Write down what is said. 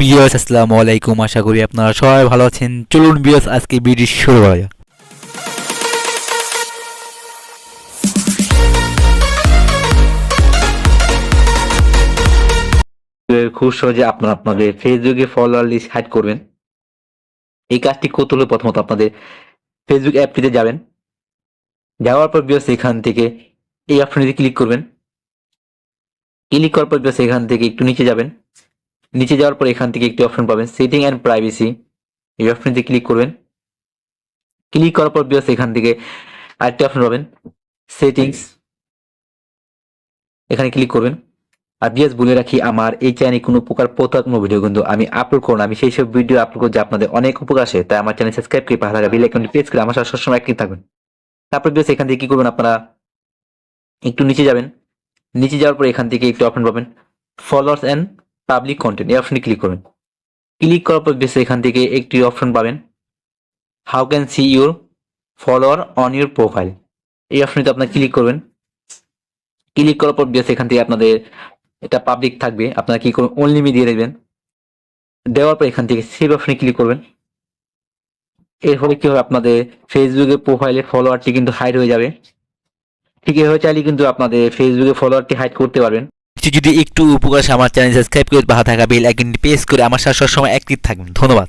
বিয়স, আসসালামু আলাইকুম। আশা করি আপনারা সবাই ভালো আছেন। চলুন বিয়স, আজকে ভিডিও শুরু করা যাক। খুব সহজে আপনারা আপনাদের ফেসবুকে ফলোয়ার লিস্ট হাইড করবেন। এই কাজটি করতে হলে প্রথমত আপনাদের ফেসবুক অ্যাপটিতে যাবেন। যাওয়ার পর বিয়স এখান থেকে এই অপশনটিতে ক্লিক করবেন। ক্লিক করার পর বিয়স এখান থেকে একটু নিচে যাবেন। নিচে যাওয়ার পর এখান থেকে একটি অপশন পাবেন সেটিং অ্যান্ড প্রাইভেসি এই অপশনটিতে ক্লিক করবেন। ক্লিক করার পর বিয়স এখান থেকে আরেকটি অপশন পাবেন সেটিংস এখানে ক্লিক করবেন। আর বিএস বলে রাখি, আমার এই চ্যানেলে কোনো প্রকার প্রতারণা ভিডিও কিন্তু আমি আপলোড করুন আমি সেই সব ভিডিও আপলোড করছি আপনাদের অনেক উপকার আসে। তাই আমার চ্যানেল সাবস্ক্রাইব করে পাশে থাকা বেল আইকনটি প্রেস করে আমার সাথে সবসময় অ্যাক্টিভ থাকবেন। তারপর বিএস এখান থেকে কি করবেন আপনারা? একটু নিচে যাবেন। নিচে যাওয়ার পর এখান থেকে একটু অপশন পাবেন ফলোয়ার্স অ্যান্ড পাবলিক কন্টেন্ট এই অপশনে ক্লিক করবেন ক্লিক করার পর বেশ এখান থেকে একটি অপশন পাবেন। How can see your follower on your profile এই অপশনটিতে আপনার ক্লিক করবেন। ক্লিক করার পর বেশ এখান থেকে আপনাদের এটা পাবলিক থাকবে। আপনারা কি করবেন? অনলি মি দিয়ে দেবেন দেওয়ার পর এখান থেকে সেভ অপশনে ক্লিক করবেন। এর ফলে কি হবে? আপনাদের ফেসবুকে প্রোফাইলে ফলোয়ারটি কিন্তু হাইড হয়ে যাবে। ঠিক এভাবে চাইলে কিন্তু আপনাদের ফেসবুকে ফলোয়ারটি হাইড করতে পারবেন। যদি একটু উপকার আমার চ্যানেল সাবস্ক্রাইব করে বাহা থাকা বেল আইকনটি প্রেস করে আমার সাথে সবসময় অ্যাক্টিভ থাকবেন। ধন্যবাদ।